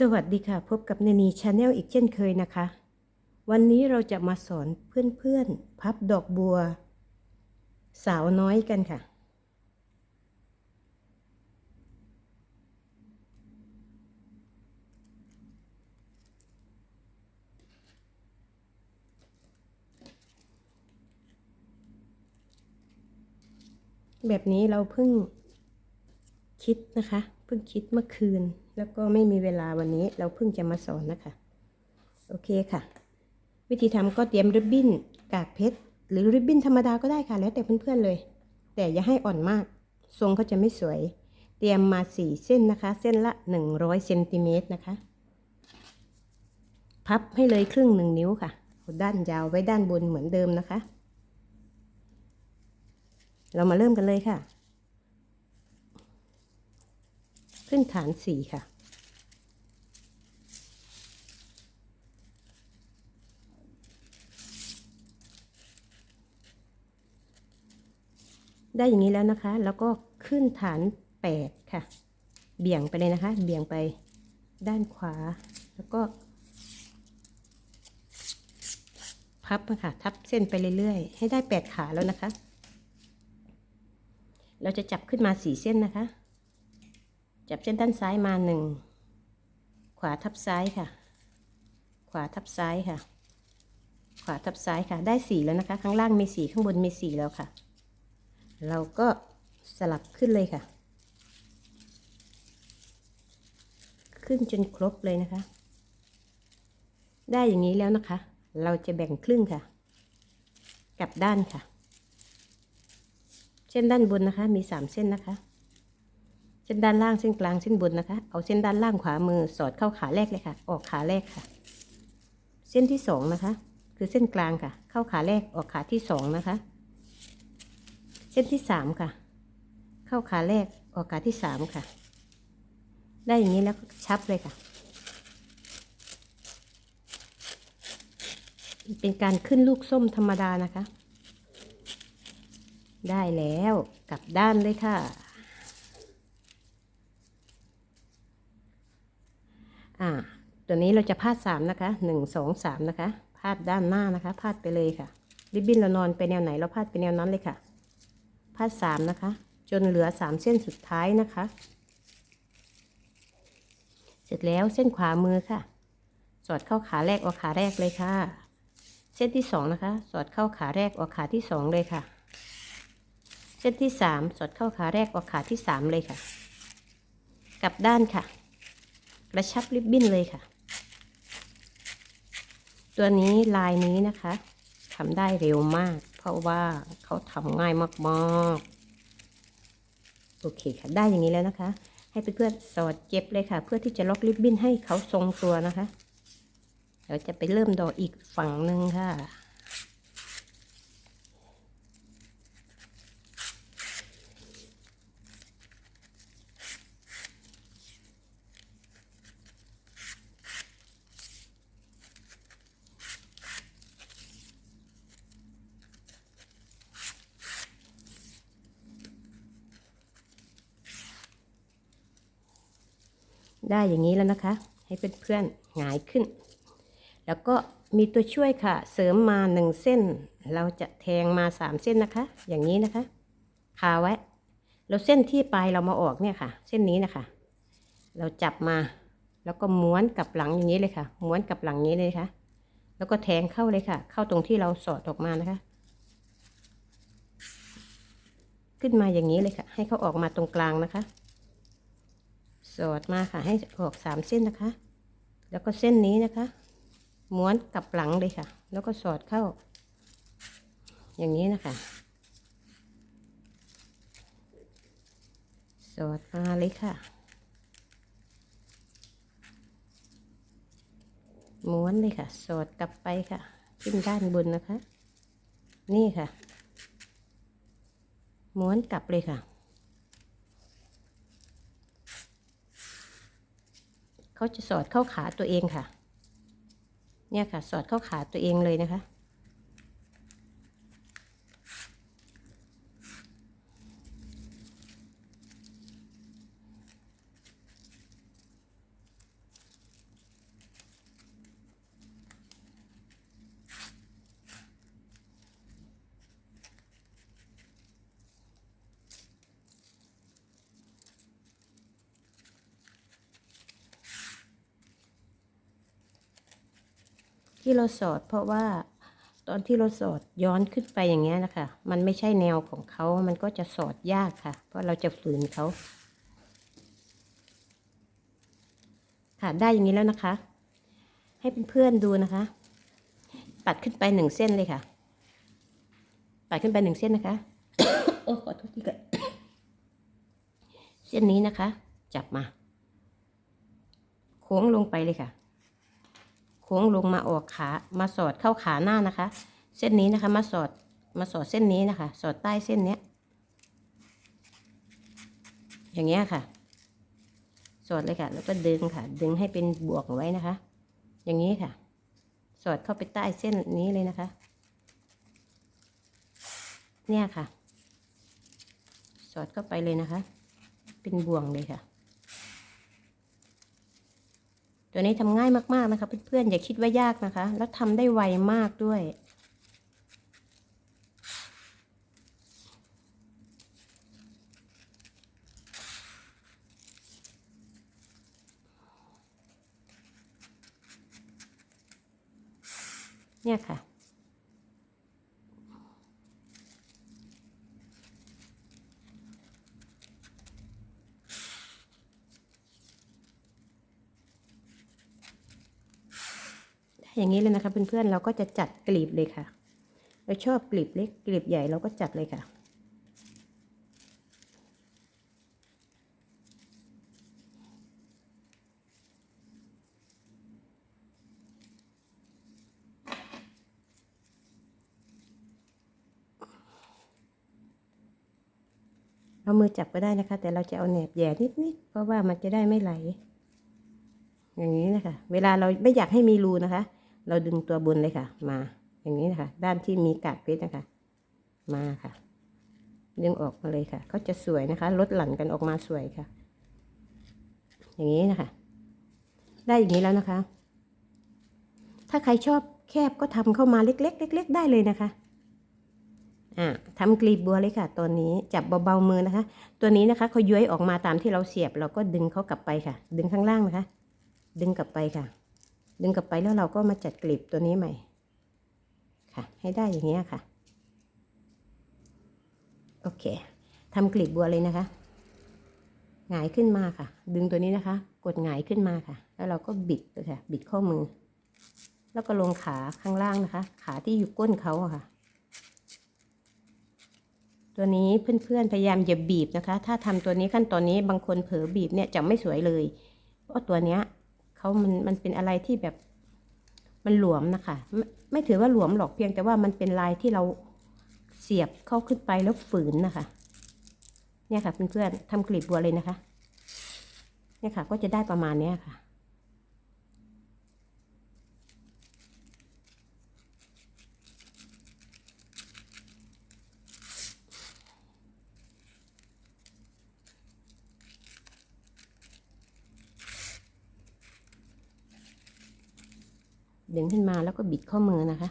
สวัสดีค่ะ พบกับเนนีชาแนลอีกเช่นเคยนะคะ วันนี้เราจะมาสอนเพื่อนๆ พับดอกบัว สาวน้อยกันค่ะ แบบนี้เราเพิ่งคิดนะคะ เพิ่งคิดเมื่อคืน แล้วก็ไม่มีเวลาวันนี้ เราเพิ่งจะมาสอนนะคะ โอเคค่ะ วิธีทำก็เตรียมริบบิ้นกากเพชรหรือริบบิ้นธรรมดาก็ได้ค่ะ แล้วแต่เพื่อนๆเลย แต่อย่าให้อ่อนมาก ทรงเขาจะไม่สวย เตรียมมาสี่เส้นนะคะ เส้นละ100เซนติเมตรนะคะ พับให้เลยครึ่งหนึ่งนิ้วค่ะ ด้านยาวไว้ด้านบนเหมือนเดิมนะคะ เรามาเริ่มกันเลยค่ะ ขึ้นฐานสี่ค่ะ ได้อย่างนี้แล้วนะคะ แล้วก็ขึ้นฐานแปดค่ะ เบี่ยงไปเลยนะคะ เบี่ยงไปด้านขวา แล้วก็ พับค่ะ ทับเส้นไปเรื่อยๆ ให้ได้แปดขาแล้วนะคะ เราจะจับขึ้นมาสี่เส้นนะคะ จับเส้นด้านซ้ายมาหนึ่ง ขวาทับซ้ายค่ะ ขวาทับซ้ายค่ะ ขวาทับซ้ายค่ะ ได้สี่แล้วนะคะ ข้างล่างมีสี่ข้างบนมีสี่แล้วค่ะ เราก็สลับขึ้นเลยค่ะ ขึ้นจนครบเลยนะคะ ได้อย่างนี้แล้วนะคะ เราจะแบ่งครึ่งค่ะ กลับด้านค่ะ เส้นด้านบนนะคะ มีสามเส้นนะคะ เส้นด้านล่างเส้นกลางเส้นบนนะคะ เอาเส้นด้านล่างขวามือสอดเข้าขาแรกเลยค่ะ ออกขาแรกค่ะ เส้นที่สองนะคะ คือเส้นกลางค่ะ เข้าขาแรกออกขาที่สองนะคะ เส้นที่สามค่ะ เข้าขาแรกออกขาที่สามค่ะ ได้อย่างนี้แล้วก็ชับเลยค่ะ เป็นการขึ้นลูกส้มธรรมดานะคะ ได้แล้วกลับด้านเลยค่ะ อ่า ตัวนี้เราจะพาดสามนะคะหนึ่งสองสามนะคะ พาดด้านหน้านะคะ พาดไปเลยค่ะ ริบบิ้นเรานอนไปแนวไหนเราพาดไปแนวนั้นเลยค่ะ พาดสามนะคะ จนเหลือสามเส้นสุดท้ายนะคะ เสร็จแล้วเส้นขวามือค่ะ สอดเข้าขาแรกออกขาแรกเลยค่ะ เส้นที่สองนะคะ สอดเข้าขาแรกออกขาที่สองเลยค่ะ เส้นที่สามสอดเข้าขาแรกออกขาที่สามเลยค่ะ กลับด้านค่ะ กระชับริบบิ้นเลยค่ะ ตัวนี้ลายนี้นะคะทำได้เร็วมาก เพราะว่าเขาทำง่ายมากๆ โอเคค่ะ ได้อย่างนี้แล้วนะคะ ให้เพื่อนๆสอดเจ็บเลยค่ะ เพื่อที่จะล็อกริบบิ้นให้เขาทรงตัวนะคะ เราจะไปเริ่มดอกอีกฝั่งหนึ่งค่ะ ได้อย่างนี้แล้วนะคะ ให้เพื่อนๆหงายขึ้น แล้วก็มีตัวช่วยค่ะ เสริมมาหนึ่งเส้น เราจะแทงมาสามเส้นนะคะ อย่างนี้นะคะ คาไว้ แล้วเส้นที่ปลายเรามาออกเนี่ยค่ะ เส้นนี้นะคะ เราจับมาแล้วก็ม้วนกลับหลังอย่างนี้เลยค่ะ ม้วนกลับหลังนี้เลยค่ะ แล้วก็แทงเข้าเลยค่ะ เข้าตรงที่เราสอดออกมานะคะ ขึ้นมาอย่างนี้เลยค่ะ ให้เขาออกมาตรงกลางนะคะ สอดมาค่ะ ให้ออกสามเส้นนะคะ แล้วก็เส้นนี้นะคะ ม้วนกลับหลังเลยค่ะ แล้วก็สอดเข้า อย่างนี้นะคะ สอดมาเลยค่ะ ม้วนเลยค่ะ สอดกลับไปค่ะ ขึ้นด้านบนนะคะ นี่ค่ะ ม้วนกลับเลยค่ะ เขาจะสอดเข้าขาตัวเองค่ะ เนี่ยค่ะ สอดเข้าขาตัวเองเลยนะคะ ที่เราสอดเพราะว่าตอนที่เราสอดย้อนขึ้นไปอย่างเงี้ยนะคะ มันไม่ใช่แนวของเขา มันก็จะสอดยากค่ะ เพราะเราจะฝืนเขา ค่ะ ได้อย่างนี้แล้วนะคะ ให้เพื่อนๆดูนะคะตัดขึ้นไปหนึ่งเส้นเลยค่ะตัดขึ้นไปหนึ่งเส้นนะคะ โอ้ขอโทษทีก่อนเส้นนี้นะคะ จับมา โค้งลงไปเลยค่ะ โค้งลงมาออกขามาสอดเข้าขาหน้านะคะ เส้นนี้นะคะมาสอดมาสอดเส้นนี้นะคะ สอดใต้เส้นเนี้ย อย่างเงี้ยค่ะ สอดเลยค่ะ แล้วก็ดึงค่ะ ดึงให้เป็นบวกไว้นะคะ อย่างนี้ค่ะ สอดเข้าไปใต้เส้นนี้เลยนะคะ เนี่ยค่ะ สอดเข้าไปเลยนะคะ เป็นบ่วงเลยค่ะ ตัวนี้ทำง่ายมากๆนะคะ เพื่อนๆอย่าคิดว่ายากนะคะ แล้วทำได้ไวมากด้วยเนี่ยค่ะ อย่างนี้เลยนะคะเพื่อนๆเราก็จะจัดกลีบเลยค่ะ เราชอบกลีบเล็กกลีบใหญ่เราก็จัดเลยค่ะ เอามือจับก็ได้นะคะ แต่เราจะเอาแหนบแหย่นิดๆเพราะว่ามันจะได้ไม่ไหลอย่างนี้นะคะ เวลาเราไม่อยากให้มีรูนะคะ เราดึงตัวบนเลยค่ะ มา อย่างนี้นะคะ ด้านที่มีกากเพชรนะคะ มาค่ะ ดึงออกมาเลยค่ะเขาจะสวยนะคะ ลดหลั่นกันออกมาสวยค่ะ อย่างนี้นะคะ ได้อย่างนี้แล้วนะคะ ถ้าใครชอบแคบก็ทำเข้ามาเล็กๆเล็กๆได้เลยนะคะอ่าทำกลีบบัวเลยค่ะตัวนี้จับเบาๆมือนะคะ ตัวนี้นะคะเขาย้วยออกมาตามที่เราเสียบ เราก็ดึงเขากลับไปค่ะ ดึงข้างล่างนะคะ ดึงกลับไปค่ะ ดึงกลับไปแล้วเราก็มาจัดกลีบตัวนี้ใหม่ ค่ะ ให้ได้อย่างนี้ค่ะ โอเคทำกลีบบัวเลยนะคะ หงายขึ้นมาค่ะ ดึงตัวนี้นะคะ กดหงายขึ้นมาค่ะ แล้วเราก็บิดค่ะ บิดข้อมือ แล้วก็ลงขาข้างล่างนะคะ ขาที่อยู่ก้นเขาค่ะ ตัวนี้เพื่อนๆพยายามอย่าบีบนะคะ ถ้าทำตัวนี้ขั้นตอนนี้บางคนเผลอบีบเนี่ยจะไม่สวยเลย เพราะตัวเนี้ย เขามันมันเป็นอะไรที่แบบมันหลวมนะคะไม่ไม่ถือว่าหลวมหรอกเพียงแต่ว่ามันเป็นลายที่เราเสียบเข้าขึ้นไปแล้วฝืนนะคะ เนี่ยค่ะเพื่อนๆทำกลีบบัวเลยนะคะ เนี่ยค่ะ ก็จะได้ประมาณเนี้ยค่ะ ดึงขึ้นมาแล้วก็บิดข้อมือนะคะ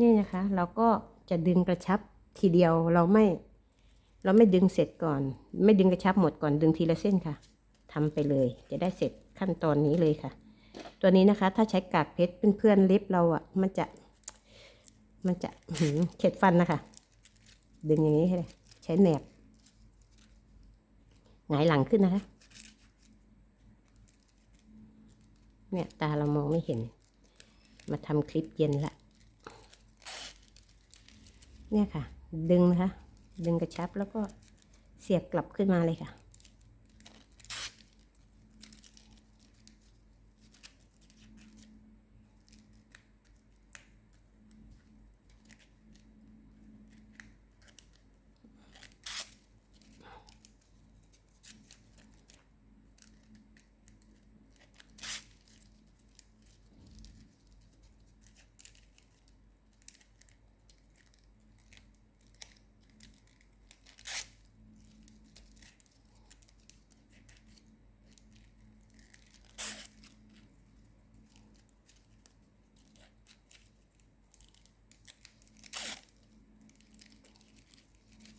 นี่นะคะ เราก็จะดึงกระชับทีเดียวเราไม่ เราไม่ดึงเสร็จก่อน ไม่ดึงกระชับหมดก่อนดึงทีละเส้นค่ะทำไปเลย จะได้เสร็จขั้นตอนนี้เลยค่ะ ตัวนี้นะคะ ถ้าใช้กากเพชรเพื่อนๆเล็บเราอะ่ะ มันจะ มันจะหืมเข็ดฟันนะคะ ดึงอย่างนี้เลยใช้แหนบหงายหลังขึ้นนะคะเนี่ยตาเรามองไม่เห็น มาทำคลิปเย็นละ เนี่ยค่ะ ดึงนะคะ ดึงกระชับแล้วก็เสียบกลับขึ้นมาเลยค่ะ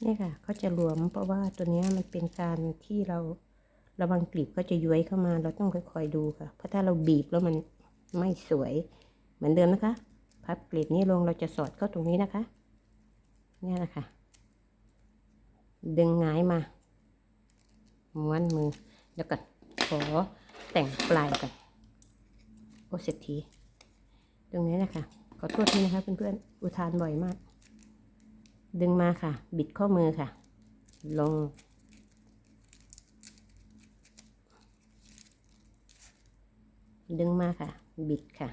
นี่ค่ะเขาจะรวมเพราะว่าตัวนี้มันเป็นการที่เราระวังกลีบก็จะย้วยเข้ามาเราต้องค่อยๆดูค่ะ เพราะถ้าเราบีบแล้วมันไม่สวยเหมือนเดิมนะคะ พับกลีบนี้ลงเราจะสอดเข้าตรงนี้นะคะนี่ยนะค่ะ ดึงหงายมาม้วนมือแล้วก็ขอแต่งปลายก่อนโอเสร็จที ตรงนี้นะคะขอโทษทีนะคะเพื่อนๆอุทานบ่อยมาก ดึงมาค่ะ บิดข้อมือค่ะ ลง ดึงมาค่ะ บิดค่ะ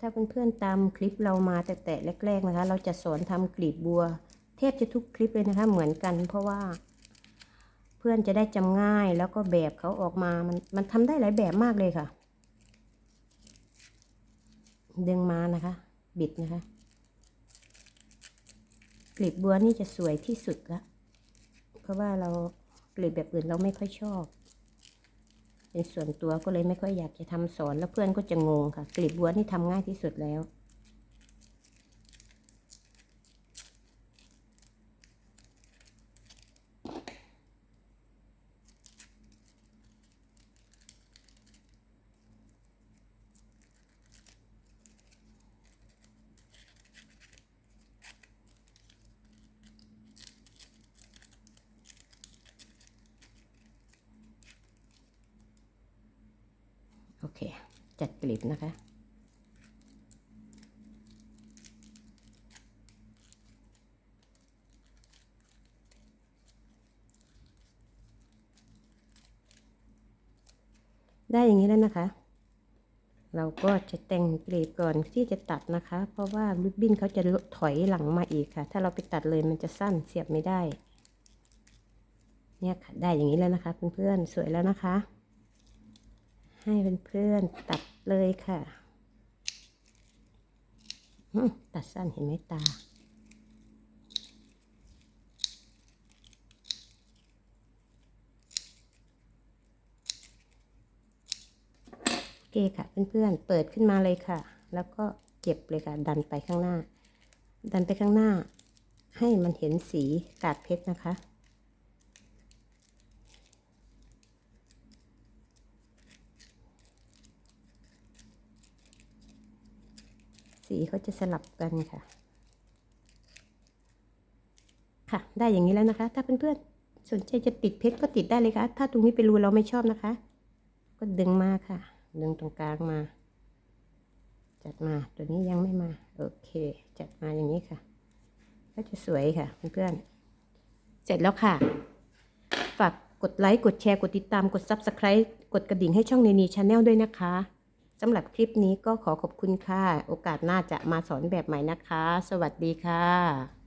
ถ้าเพื่อนๆตามคลิปเรามาแต่แต่แรก ๆนะคะ เราจะสอนทำกลีบบัวเทพจะทุกคลิปเลยนะคะ เหมือนกัน เพราะว่า เพื่อนจะได้จำง่ายแล้วก็แบบเขาออกมา มันมันทำได้หลายแบบมากเลยค่ะ ดึงมานะคะ บิดนะคะกลีบบัวนี่จะสวยที่สุดละเพราะว่าเรากลีบแบบอื่นเราไม่ค่อยชอบ เป็นส่วนตัวก็เลยไม่ค่อยอยากจะทำสอนแล้วเพื่อนก็จะงงค่ะกลีบบัวนี่ทำง่ายที่สุดแล้ว เค จัดกลีบนะคะ ได้อย่างนี้แล้วนะคะ เราก็จะแต่งกลีบก่อนที่จะตัดนะคะ เพราะว่าริบบิ้นเขาจะถอยหลังมาอีกค่ะ ถ้าเราไปตัดเลยมันจะสั้นเสียบไม่ได้ เนี่ยค่ะ ได้อย่างนี้แล้วนะคะเพื่อนๆสวยแล้วนะคะ ให้เพื่อนๆตัดเลยค่ะตัดสั้นเห็นไหมตา โอเคค่ะเพื่อนๆ เปิดขึ้นมาเลยค่ะ แล้วก็เก็บเลยค่ะ ดันไปข้างหน้า ดันไปข้างหน้า ให้มันเห็นสีกาดเพชรนะคะ สีเขาจะสลับกันค่ะ ค่ะ ได้อย่างนี้แล้วนะคะ ถ้าเพื่อนๆสนใจจะติดเพชรก็ติดได้เลยค่ะ ถ้าตรงนี้เป็นรูเราไม่ชอบนะคะ ก็ดึงมาค่ะ ดึงตรงกลางมา จัดมา ตัวนี้ยังไม่มา โอเค จัดมาอย่างนี้ค่ะ ก็จะสวยค่ะเพื่อนๆ เสร็จแล้วค่ะ ฝากกดไลค์ กดแชร์ กดติดตาม กด Subscribe กดกระดิ่งให้ช่องเนนีชาแนลด้วยนะคะ สำหรับคลิปนี้ก็ขอขอบคุณค่ะ โอกาสหน้าจะมาสอนแบบใหม่นะคะ สวัสดีค่ะ